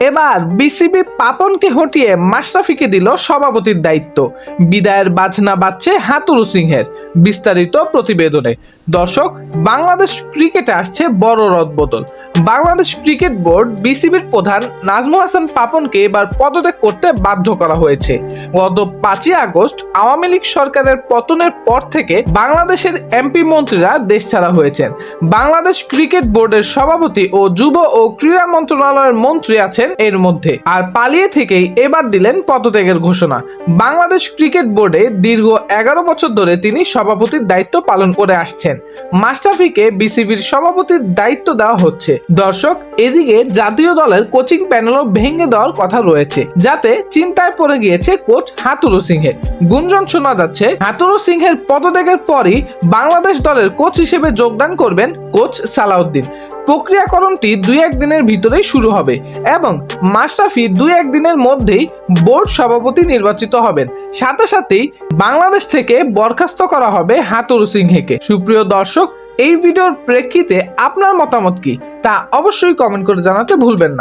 এবার বিসিবি পাপনকে হটিয়ে মাশরাফিকে দিল সভাপতির দায়িত্ব। বিদায়ের বাজনা বাজছে হাতুরু সিংহের। বিস্তারিত প্রতিবেদনে। দর্শক, বাংলাদেশ ক্রিকেটে আসছে বড় রদবদল। বাংলাদেশ ক্রিকেট বোর্ড বিসিবির প্রধান নাজমুল হাসান পাপনকে এবার পদত্যাগ করতে বাধ্য করা হয়েছে। গত পাঁচই আগস্ট আওয়ামী লীগ সরকারের পতনের পর থেকে বাংলাদেশের এমপি মন্ত্রীরা দেশ ছাড়া হয়েছেন। বাংলাদেশ ক্রিকেট বোর্ডের সভাপতি ও যুব ও ক্রীড়া মন্ত্রণালয়ের মন্ত্রী আছেন এর মধ্যে। আর পালিয়ে থেকেই এবার দিলেন পদত্যাগের ঘোষণা। বাংলাদেশ ক্রিকেট বোর্ডে দীর্ঘ এগারো বছর ধরে তিনি সভাপতির দায়িত্ব পালন করে আসছেন। মাস্টাফিকে বিসিবির সভাপতির দায়িত্ব দেওয়া হচ্ছে। দর্শক, এদিকে জাতীয় দলের কোচিং প্যানেলও ভেঙে দেওয়ার কথা রয়েছে, যাতে চিন্তায় পড়ে গিয়েছে কোচ হাতুরু সিংহে গুঞ্জন শোনা যাচ্ছে, হাতুরু সিংহের পদত্যাগের পরই বাংলাদেশ দলের কোচ হিসেবে যোগদান করবেন কোচ সালাউদ্দিন। প্রক্রিয়াকরণটি দুই একদিনের ভিতরেই শুরু হবে এবং মাশরাফি দুই একদিনের মধ্যেই বোর্ড সভাপতি নির্বাচিত হবেন। সাথে সাথেই বাংলাদেশ থেকে বরখাস্ত করা হবে হাতুরু সিংহেকে। সুপ্রিয় দর্শক, এই ভিডিওর প্রেক্ষিতে আপনার মতামত কি? তা অবশ্যই কমেন্ট করে জানাতে ভুলবেন না।